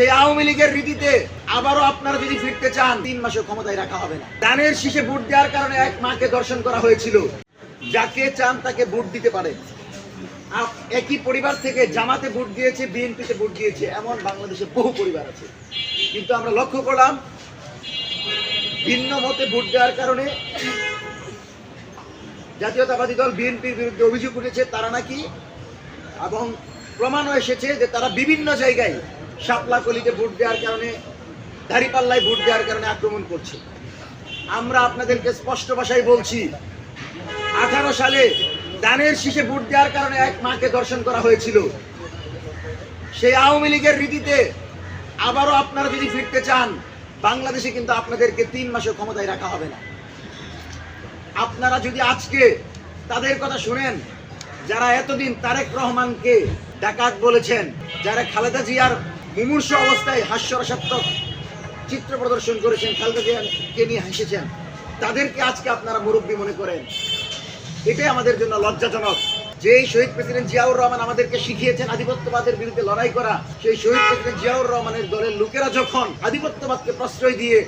সেই আওয়ামী লীগের রীতিতে আবারও আপনারা যদি ফিরতে চান, তিন মাসের ক্ষমতায় রাখা হবে না। দানের শীষে ভোট দেওয়ার কারণে এক মাকে দর্শন করা হয়েছিল। যাকে চান তাকে ভোট দিতে পারে। একই পরিবার থেকে জামাতে ভোট দিয়েছে, বিএনপিতে ভোট দিয়েছে, এমন বাংলাদেশে বহু পরিবার আছে। কিন্তু আমরা লক্ষ্য করলাম, ভিন্ন মতে ভোট দেওয়ার কারণে জাতীয়তাবাদী দল বিএনপির বিরুদ্ধে অভিযোগ উঠেছে, তারা নাকি এবং প্রমাণও এসেছে যে তারা বিভিন্ন জায়গায় শাপলা কলিতে ভোট দেওয়ার কারণে, দাঁড়িপাল্লায় ভোট দেওয়ার কারণে আক্রমণ করছে। আমরা আপনাদেরকে স্পষ্ট ভাষায় বলছি, আঠারো সালে দানের শীষে ভোট দেওয়ার কারণে এক মাকে দর্শন করা হয়েছিল। সেই আওয়ামী লীগের রীতিতে আবারও আপনারা যদি ফিরতে চান, বাংলাদেশে কিন্তু আপনাদেরকে তিন মাসের ক্ষমতায় রাখা হবে না। আপনারা যদি আজকে তাদের কথা শুনেন, যারা এতদিন তারেক রহমানকে ডাকাত বলেছেন, যারা খালেদা জিয়ার মুমূর্ষ অবস্থায় হাস্যরসাত্মক চিত্র প্রদর্শন করেছেন জিয়াকে নিয়ে হেসেছেন। তাদেরকে আজকে আপনারা মুরব্বী মনে করেন। এটাই আমাদের জন্য লজ্জাজনক। যেই শহীদ প্রেসিডেন্ট জিয়াউর রহমান আমাদেরকে শিখিয়েছেন আধিপত্যবাদের বিরুদ্ধে লড়াই করা, সেই শহীদ প্রেসিডেন্ট জিয়াউর রহমানের দলের লোকেরা যখন আধিপত্যবাদকে প্রশ্রয় দিয়ে